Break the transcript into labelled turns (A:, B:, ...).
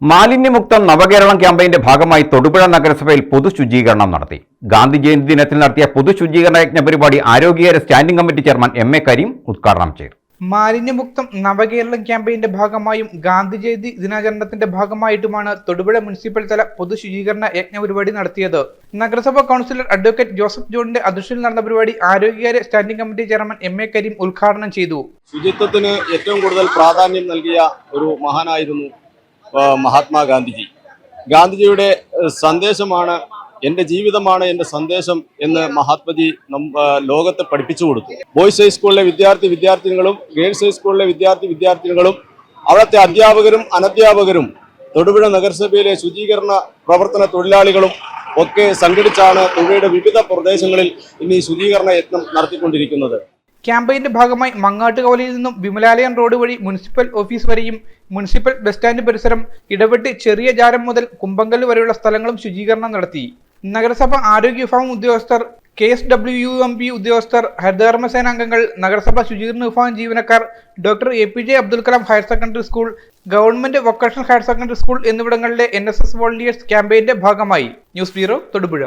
A: മാലിന്യമുക്തം നവകേരളം ക്യാമ്പയിന്റെ ഭാഗമായി തൊടുപുഴ നഗരസഭയിൽ പൊതുശുചീകരണം നടത്തി. ഗാന്ധി ജയന്തി ദിനത്തിൽ നടത്തിയ പൊതുശുചീകരണ യജ്ഞ പരിപാടി ആരോഗ്യകര standing committee chairman M A Kareem ഉദ്ഘാടനം ചെയ്തു.
B: മാലിന്യമുക്തം നവകേരളം ക്യാമ്പയിന്റെ ഭാഗമായും ഗാന്ധി ജയന്തി ദിനാചരണത്തിന്റെ ഭാഗമായിട്ടുമാണ് തൊടുപുഴ മുനിസിപ്പൽ തല പൊതുശുചീകരണ യജ്ഞ പരിപാടി നടത്തിയത്. നഗരസഭാ കൗൺസിലർ അഡ്വക്കേറ്റ് ജോസഫ് ജോണിന്റെ അധ്യക്ഷതയിൽ നടന്ന പരിപാടി ആരോഗ്യകാര്യ standing committee chairman M A Kareem ഉദ്ഘാടനം ചെയ്തു.
C: ശുചിത്വത്തിന് ഏറ്റവും കൂടുതൽ പ്രാധാന്യം നൽകിയ ഒരു മഹാനായിരുന്നു മഹാത്മാഗാന്ധിജി. ഗാന്ധിജിയുടെ സന്ദേശമാണ് എന്റെ ജീവിതമാണ് എന്റെ സന്ദേശം എന്ന് മഹാത്മജി ലോകത്തെ പഠിപ്പിച്ചു കൊടുത്തു. ബോയ്സ് ഹൈസ്കൂളിലെ വിദ്യാർത്ഥി വിദ്യാർത്ഥിനികളും ഗേൾസ് ഹൈസ്കൂളിലെ വിദ്യാർത്ഥി വിദ്യാർത്ഥിനികളും അവിടുത്തെ അധ്യാപകരും അനധ്യാപകരും തൊടുപുഴ നഗരസഭയിലെ ശുചീകരണ പ്രവർത്തന തൊഴിലാളികളും ഒക്കെ സംഘടിച്ചാണ് തൊടുപുഴയുടെ വിവിധ പ്രദേശങ്ങളിൽ ഇന്ന് ഈ ശുചീകരണ യത്നം നടത്തിക്കൊണ്ടിരിക്കുന്നത്.
B: ക്യാമ്പയിന്റെ ഭാഗമായി മങ്ങാട്ടുകവലയിൽ നിന്നും വിമലാലയം റോഡ് വഴി മുനിസിപ്പൽ ഓഫീസ് വരെയും മുനിസിപ്പൽ ബസ് സ്റ്റാൻഡ് പരിസരം ഇടപെട്ട് ചെറിയ ജാരം മുതൽ കുമ്പങ്കൽ വരെയുള്ള സ്ഥലങ്ങളും ശുചീകരണം നടത്തി. നഗരസഭ ആരോഗ്യ വിഭാഗം ഉദ്യോഗസ്ഥർ K S W U M P ഉദ്യോഗസ്ഥർ ഹരിതകർമ്മസേന അംഗങ്ങൾ നഗരസഭ ശുചീകരണ വിഭാഗം ജീവനക്കാർ doctor A P J Abdul Kalam higher secondary school government vocational higher secondary school എന്നിവിടങ്ങളിലെ എൻ എസ് എസ് വോളണ്ടിയേഴ്സ് ക്യാമ്പയിന്റെ ഭാഗമായി. News bureau Thodupuzha.